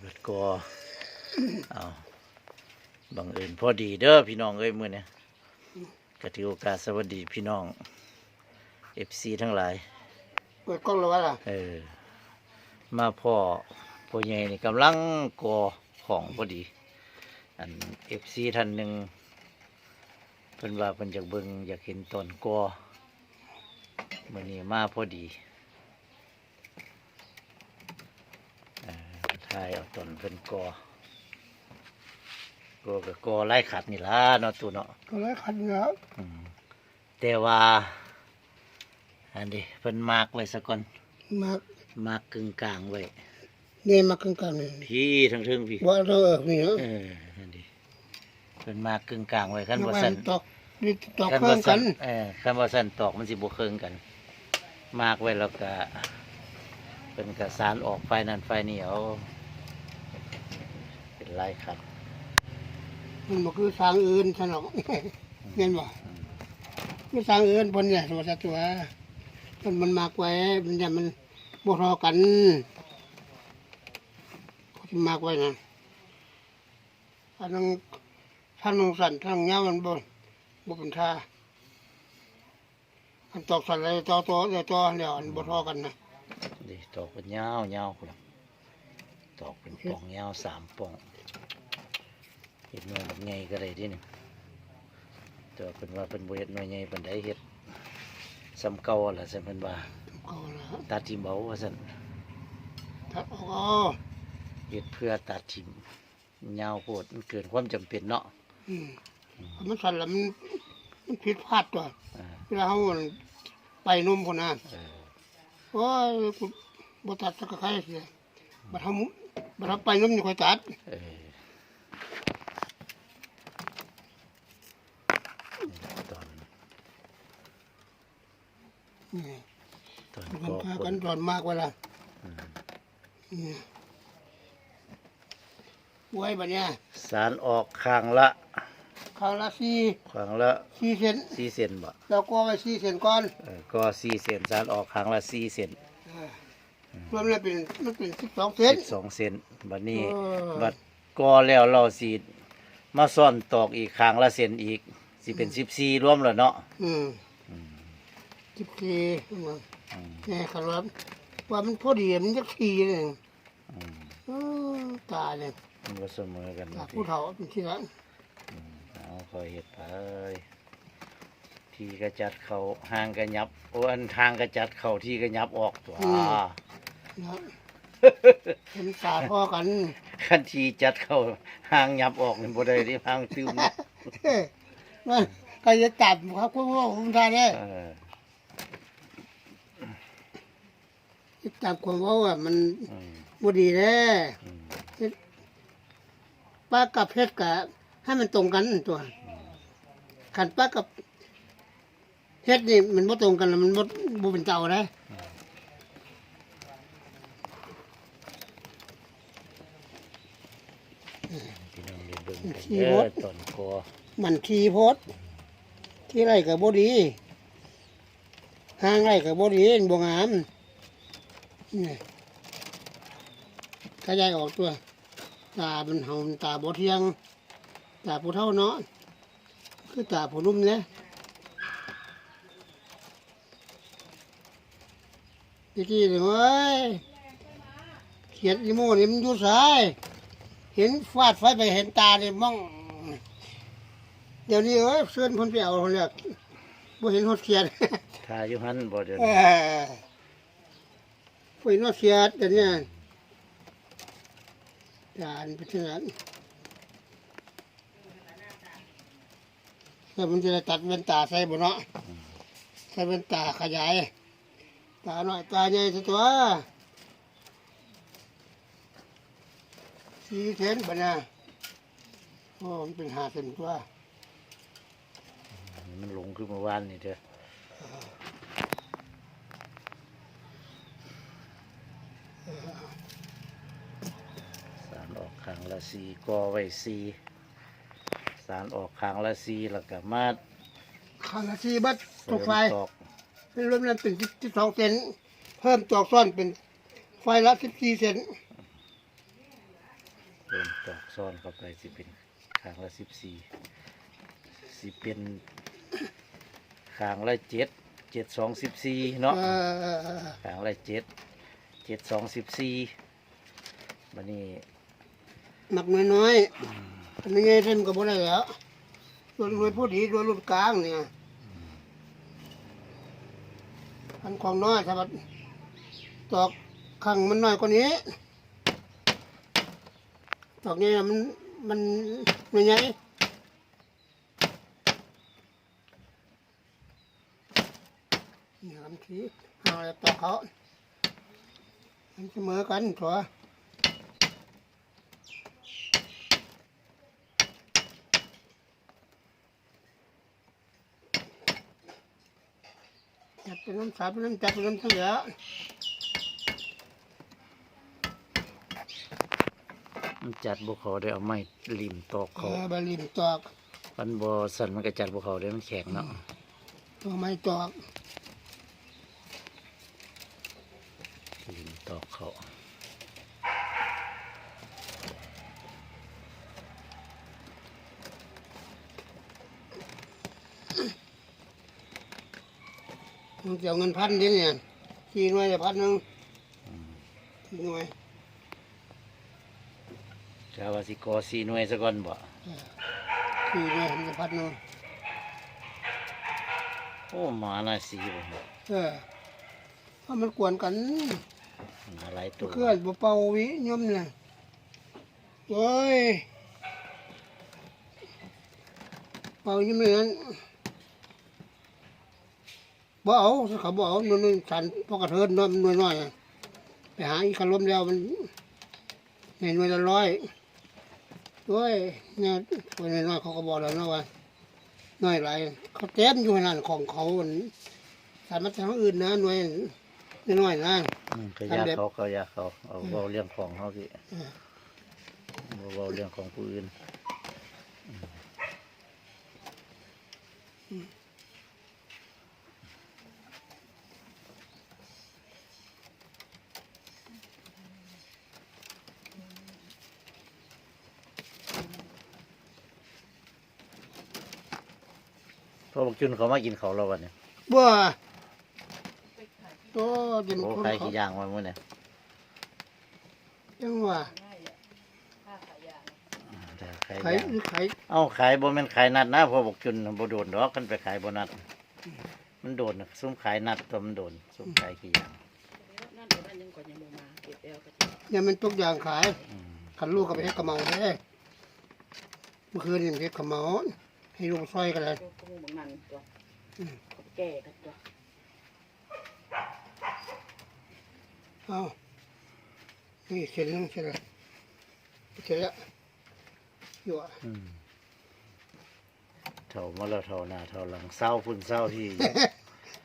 เบิดกอเอาบังเอิญพอดีเด้อพี่น้องเอ้ยมื้อนี้ก็ถือโอกาสสวัสดีพี่น้อง FC ทั้งหลาย เปิดกล้องแล้ววะล่ะเออ มาพ่อพ่อใหญ่นี่กำลังก่อของพอดี อัน FC ท่านหนึ่งเพิ่นว่าเพิ่นอยากเบิ่งอยากเห็นตอนก่อมื้อนี้มาพอดีเอ่อถ่ายเอาตอนเพิ่นก่อก่อก็ก่อไล่ขัดนี่ล่ะเนาะตู่เนาะก็เลยขัดเนื้ออืมแต่ว่า อันนี้เพิ่นมากไว้ซะก่อนมากมากกึ่งกลางไว้เนี่ยมากกลางๆนี่พี่ทั้งเทิงพี่ว่าเราเออนี่เนาะเออนั่นดิเพิ่นมากกึ่งกลางไว้คันบ่ว่าสั่น ตอกนี่ตอกคันเพิ่บ่มกัสั่นนเออคันบ่สั่นตอกมันสิบ่เคิงกัน มากไว้แล้วก็เพิ่นก็สารออกไฟนั่นไฟนี่เอา เป็นลายขัดมันบ่คือสร้างอื่นซะหรอกเห็นบ่คือสร้างอื่นเพิ่นเนี่ยตัวซะตัวมันมันมากไว้ มันจะมันบ่ทอกันเขาสิมากไว้นะถ้าทางทางนงสั่นทางเงามันบ่บ่เป็นท่าอันตอกสั่นเลยต่อต่อเดี๋ยวต่อเดี๋ยวอันบ่ทอกันนะดิตอกเป็นยาวยาวพุ่นน่ะตอกเป็นปล่องยาวสามปล่อง เฮ็ดหน่วยแบบใหญ่ก็ได้เดินี่แต่ว่าเพิ่นว่าเพิ่นบ่เฮ็ดหน่วยใหญ่ปานใดเฮ็ดซ้ำเก่าล่ะซั่นเพิ่นว่าเอาละตัดทิมเบาว่าซั่นถ้าเอาเอาเฮ็ดเพื่อตัดทิมยาวโพดมันเกินความจำเป็นเนาะอืมมันสั่นแล้วมันมันผิดพลาดตัวอ่าเวลาเขาไปนุ่มคนนั้นเออโอ้ยกูบ่ตัดสักใครเสียบัดทำ บัดทำไปนุ่มนี่ค่อยตัดเออตอนนี่ตอนมันก็พาคกันนตอนมากเวลาอืมนี่ไว้บัดเนี้ยสารออกข้างละคราวละสี่ข้างละสี่เซนสี่เซนบ่แล้วก็ไว้สี่เซนก่อนเออก็สี่เซนสารออกข้างละสี่เซนเออ รวมแล้วเป็นมันเป็นสิบสองเซน สิบสองเซนบัดนี้ เออ บัดก็แล้วเราสิมาซ่อนตอกอีกข้างละเซนอีกสิเป็นสิบสี่รวมแล้วเนาะอืมสิบสี่มาอืมแน่ครับว่าว่ามันพอดีมันจะสี่เลยอืมเออตายเลยมันก็เสมอกันตาบางทีผู้เฒ่าเป็นที่ละเอาคอยเห็ดไปที่กระจัดเขาห่างกระยับโอ้อันทางกระจัดเขาที่กระยับออกตัว นะเห็นตาพ่อกันขันทีจัดเขาห่างยับออกนี่บ่ได้ที่ห่างตื้มเฮ้ยมันก็จะจับครับคุณพ่อคุณทานเนี่ยเออจะจับความว่าว่ามันอืมบ่ดีแน่อืมป้ากับเพชรกับให้มันตรงกันตัวขันป้ากับเพชรนี่มันบ่ตรงกันแล้วมันบ่บ่เป็นเจ้านะ พี่ น้องได้เบิ่งกันเด้อต้นกอมันทีโพดที่ไรกับบดีห่างไรกับบดีบ่งามนี่ขยายออกตัว ตามันเห่าตาบ่เทียง ตาผู้เท่าเนาะคือตาผู้นุ่มเนี่ยทีกี้เลยเว้ยเขียดอีโมนี่มันอยู่ซ้าย เห็นฟาดไฟไปเห็นตาเนี่ยมอง เดี๋ยวนี้เอ้ยเสื้อนเพ้นไปเอาเลยบ่เห็นหดเขียดทาอยู่หันบ่เดี๋ยวเอนี้อบ่เห็นหดเขียดเดี๋ยวนี้จานเป็นเช่นนั้นแล้วมันจะได้ตัดเว้นตาใส่บ่เนาะใส่เว้นตาขยาย ตาหน่อยตาใหญ่สิตัว สี่เซนบ่เนี่ยโอ้มันเป็นห้าเซนตัวมันลงขึ้นเมื่อวานนี่เด้อสารออกข้างละสี่กอไว้สี่สารออกข้างละสี่แล้วก็มาข้างละสี่บัดเสตริกมไฟตอกเป็นรวมนั้นเป็นสิบสองเซนเพิ่มตอกซ่อนเป็นไฟละสิบสี่เซนริ่ม ตอกซ้อนเข้าไปสิเป็นคางละสิบสี่สิเป็นคางละเจ็ดเจ็ดสองสิบสี่เนาะเออเออเออคางละเจ็ดเจ็ดสองสิบสี่บันนี้หนักน้อยๆอันนี้ไงเท่านก็บ่ได้แล้วรวยรวยผู้ดีรวยรุ่นกลางเนี่ยอันของน้อยถ้าว่าตอกขังมันน้อยกว่านี้ ตอกนี้มันมันไม่ใหญ่นี่ครับทีเอาอะตอกเขามันเสมอกันถั่วจัดเป็นน้ำสาเป็นน้ำจัดเป็นน้ำเสือ มันจัดบุเขาได้เอาไม้ริมตอกเอเขาอบาลิมตอกมันบอสันมันก็จัดบุเขาได้มันแข็งเนาะตัวไม้ตอกริมตอกเขามันจะเอาเงินพันเดียวเนี่ยสี่หน่วยจะพันหนึ่งสี่หน่วย กาวาสิกอสีหน่วยซะก่อนบ่สี่หน่วยมันจะพันหนึ่งโอ้หมาน่าสีบ่เออเพราะมันกวนกันหมาหลายตัวเคลื่อนบ่เป่าวิย่อมเนี่ยโอ้ยเป่าย่อมเลยนั้นบ่เอาเขาบ่เอาหนู่นๆสันพอกระเทินน้อยมันน้อยๆอะไปหาอีกขลมแล้วมันในหน่วยละร้อย ด้วยเนี่ยคนน้อยเขาก็บอกแล้วนะว่าน้อยหลายเขาเต็มอยู่ขนานของเขามันสามารถทางอื่นนะหน่วยน้อยนะอืมก็ยาเขาขยาเขาเอาเบาเรื่องของเขาสิเออบ่เบาเรื่องของผู้อื่นพ บอกจุนเขามากินเขาเราวันนี้บ่โตเดี๋ยวมันโอ้คนใครเขาขี้ย่างมาเมื่อเนี่ยจังว่าแต่ใครไข่ยางหรือไข่เอาขายบ่แม่นขายนัดนะพอบอกจุนบ่โดนดอกกันไปขายบ่นัด มันโดนน่ะซุ่มขายนัดตัวมันโดนซุ่มขายขี้ย่างนั่นเดี๋ยวนั่นยังก่อนยังบ่มาเก็บแล้วก็จะเนี่ยมันทุกอย่างขายอืมขันลูกก็ไปให้กระเมาแท้เมื่อคืนนี่มันเฮ็ดกระเมาให้ลูกซอยกันเลย ก็คงบางนั้น แก่กันตัวเอ้านี่เสร็จแล้วเสร็จแล้วเสร็จแล้วอยู่อะอืมเท่ามาแล้วเท่าหน้าเท่าหลังเศร้าพุ่นเศร้าที่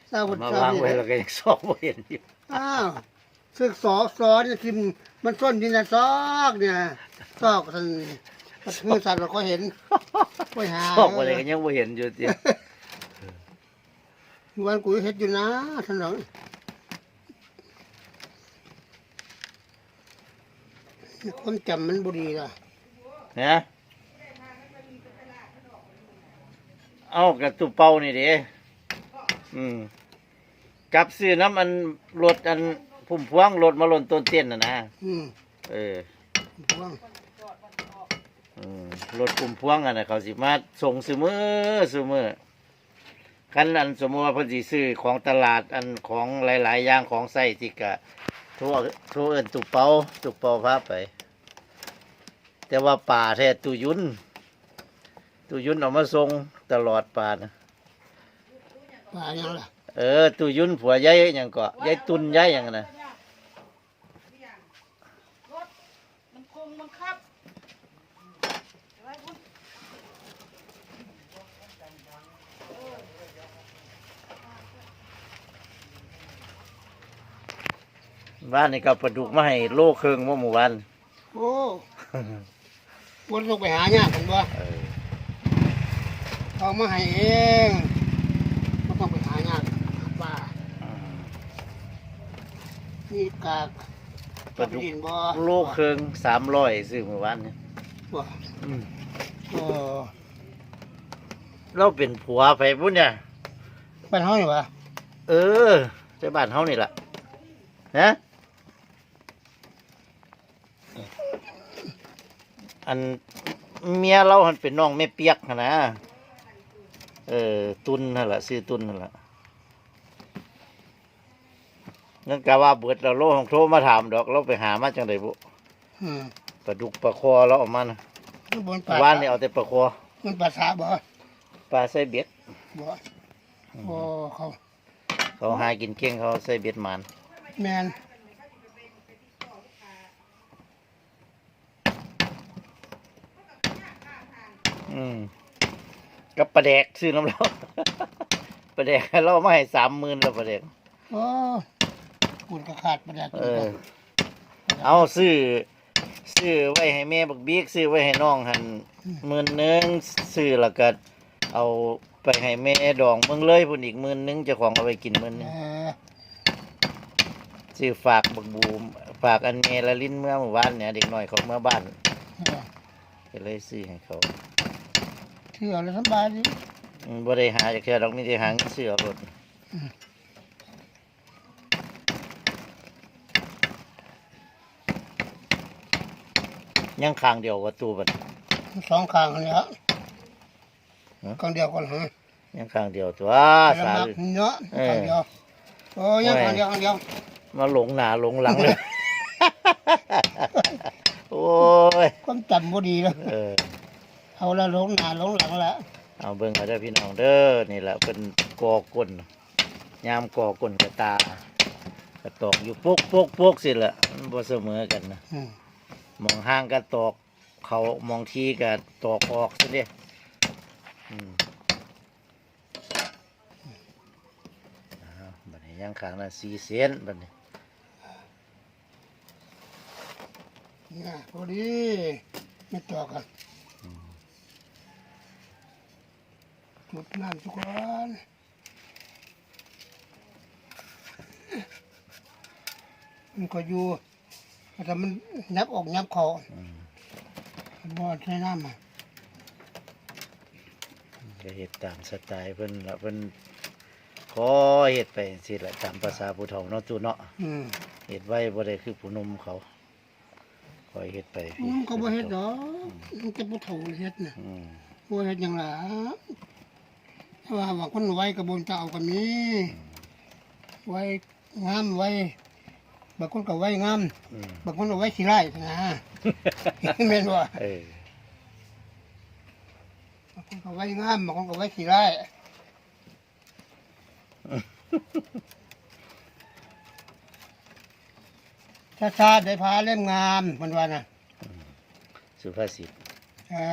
เศร้าบุญมาเศร้าวางนี่ไว้แล้วก็ยังซอกบ่เห็นอยู่อ้าวซึ่งสอสอเนี่ยทิมมันส้นดินนะซอกเนี่ยซอกสันมันคือสัตว์เราก็เห็นไปหาซอกบ่ได้ก็ยังบ่เห็นอยู่ติวั นกูเฮ็ดอยู่นะท่านหลวงความจำมันบุรีล่ะนะเอากระตุเป่านี่เด้อืมกับซื้อน้ำอันรถอันพุ่มพวงรถมาหล่นต้นเต้นน่ะนะอืมเออพวงอืมรถพุ่มพวงอะนะเขาสิมาส่งซื้อมือซื้อมือ คันอันสมมติว่าเพิ่นสิซื้อของตลาดอันของหลาย ๆ อย่างของใส่ที่กะทั่วทั่วเอิ้นตุเปาตุเปาพาไป แต่ว่าป่าแท้ตุยุนตุยุนเอามาส่งตลอดป่านะป่ายังล่ะ เออตุยุนผัวยายหยังก็ยายตุนยายหยังนะ มันคงบังคับ บ้านนี่ก็ปลาดุกมาให้โลครึ่งเมื่อหมู่วันโอ้วนลงไปหายากกันบ่เออเอามาให้เองไม่ต้องไปหายากหาป่าอืมนี่กากปลาดุกดินบ่โลครึ่งสามร้อยซื้อเมื่อวานเนี่ยบ่อืมโอ้เราเป็นผัวไปพุ่นเนี่ยบ้านเฮานี่วะเออใช่บ้านเฮานี่ล่ะนะ อันเมียเราหันเป็นน้องแม่เปียกหั้นนะ เออ ตุนนั่นล่ะซื้อตุนนั่นล่ะนั่นกะว่าเบิดเราโลของโทรมาถามดอก เราไปหามาจังไดบุอืมปลาดุกปลาคอเราเออกมานะมันบนป่าว่านนี่เอาแต่ปลาคอมันภาษาบ่ปลาใส่เบ็ด บ่โอ้เขาเขาหากินเก่งเขาใส่เบ็ดหมันแม่น อืมกับปลาแดกซื้อน้ำเราปลาแดกเรามาให้สามหมื่นแล้วปลาแดกโอ้คุณก็ขาดประดับเออ เอาซื้อซื้อไว้ให้แม่บักบิ๊กซื้อไว้ให้น้องหันหมื่นหนึงซื้อแล้วก็เอาไปให้แม่ดองเมืองเลยพุ่นอีกหมื่นหนึงเจ้าของเอาไปกินหมื่นหนึเองอซื้อฝากบักบูมฝากอันเมละลิ้นเมื่อหมู่บ้านเนี่ยเด็กน้อยเขาเมื่อบ้านเออก็เลยซื้อให้เขา เที่ยวแล้วสบายดีอืมบ่ได้หาจากเทื่อดอกมีแต่หาเงินซื้อเอารถยังข้างเดียวว่าตู้บัดสองข้างเลยฮะฮะข้างเดียวก่อนฮะยังข้างเดียวตัวแล้วสามัรกเนาะเออข้างเดียวโอ้ยังข้างเดียวข้างเดียวมาหลงหนาหลงหลังเลย โอ้ยความจำบ่ดีแล้วเออ เอาละหลงหน้าหลงหลังละเอาเบิ่งเอาเด้อพี่น้องเด้อนี่แหละเป็นกอกลยามกอกลกระตากระตอกอยู่ปุ๊กปุ๊กปุ๊กสิละมันบ่เสมอกันนะอืมมองห่างก็ตอก เขามองทีก็ตอกออกซะเด้อืมอ้าวบัดนี้ยังข้างละสี่เซนบัดนี้เนี่ยพอดีไม่ต่อกัน จุดน้ำทุกคนมันก็อยู่แต่มันยับออกยับเขาอืมบ่ใช้น้ำอะก็เฮ็ดตามสไตล์เพิ่นละเพิ่นขอเฮ็ดไปสิละตามภาษาผู้เฒ่าเนาะตู่เนาะอืมเฮ็ดไว้บ่ได้คือผู้หนุ่มเขาคอยเฮ็ดไปพี่มันก็บ่เฮ็ดดอกมันจะบ่เท่าเฮ็ดน่ะอืมบ่เฮ็ดหยังล่ะ ถ้าว่าบางคนไว้กระบวนการเอาก็มีไว้งามไว้บางคนก็ไว้งามอืมบางคนก็ไว้ขี้ไร่นะแม่นบ่เออบางคนก็ไว้งามบางคนก็ไว้ขี้ไร่ชาชาๆได้พาเล่มงามมันว่าน่ะสุภาษิตอ่า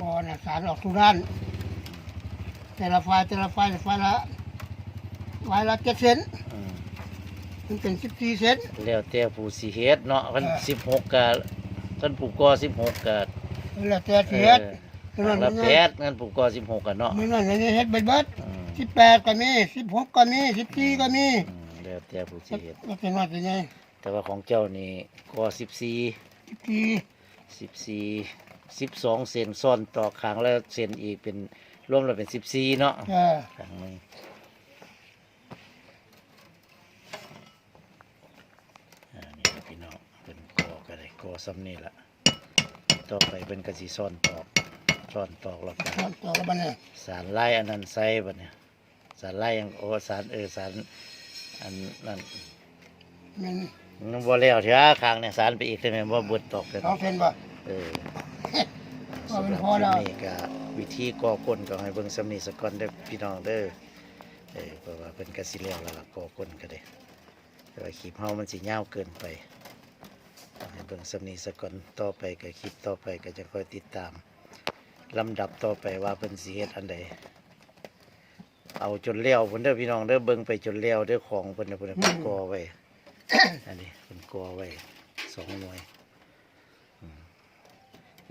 ก็นะสารออกทุกด้าน แต่ละไฟล์แต่ละไฟล์ไฟล์ละไฟล์ละเจ็ดเซนอืมมันเป็นสิบสี่เซน แล้วแต่ผู้สิเฮ็ดเนาะเพิ่นเออ16ก็เพิ่นผู้ก่อ16ก็แล้วแต่เอสิเฮ็ดอทางละแปดเงินผู้ก่อ16ก็เนาะมีนั่นเลยเฮ็ดเบิดเบิดอืมสิบแปดก็มีสิบหกก็มีสิบสี่ก็มีอืมแล้วแต่ผู้สิเฮ็ดก็เป็นว่าเป็นไงแต่ว่าของเจ้านี่ก่อ14สิบสี่สิบสี่ สิบสองเซนซ้อนต่อครั้งแล้วเซนอีกเป็นรวมแล้วเป็นสิบสี่เนาะเออครั้งหนึงอ่านี่ครับพี่น้องเป็นกอก็ได้กอซ้ำนี่ละต่อไปเป็นกระสีซ้อนตอกซ้อนตอกแล้วก็ต่อต่อแล้วบัดเนี่ยสารไล่อันนั้นใส่บัดเนี่ยสารไล่ยังโอ้สารเออสารอันนั้นมันมันบ่แล้วเถอะครั้งเนี่ยสารไปอีกใช่ไหมว่าเบิดตอกเลยสองเซนบ่ เออว่าสำเป็หนรับพอแล้วคลิปนี้ก็วิธีก่อก้นก็ให้เบิ่งสำนีสก่อนเด้อพี่น้องเด้อเออเพราะว่าเป็นกสิแล้วแล้วล่ะก่อก้นก็ได้แต่ว่าคลิปเฮามันสิยาวเกินไปให้เบิ่งสำนีสก่อนต่อไปก็คลิปต่อไปก็จะค่อยติดตามลำดับต่อไปว่าเพิ่นสิเฮ็ดอันใดเอาจนแล้วเพิ่นเด้อพี่น้องเด้อเบิ่งไปจนแล้วเด้อของเพิ่นน่ะเพิ่นน่ะเพิ่นก่อไว้อันนี้เพิ่นก่อไว้สองหน่วยอืม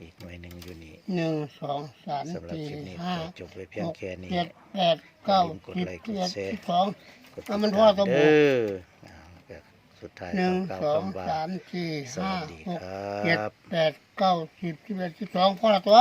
อีกหน่วยหนึ่งอยู่นี่หนึ่งสองสามสำหรับสี่คลิปนี้ห้าขอจบไว้เพียงแค่นี้เจ็ดแปดเก้าอย่าลืมกดสิบไลค์กสิดบเอ็ดแชร์สิบสอง กดติดเอามันตามพอตัวบุเด้ออ่าแบบสุดท้ายหนึ่งกล่าวสองคำว่า สามสี่สห้าวัสดีหกครัเจ็ดบแปดเก้าสิบสิบเอ็ดสิบสองพอละตัว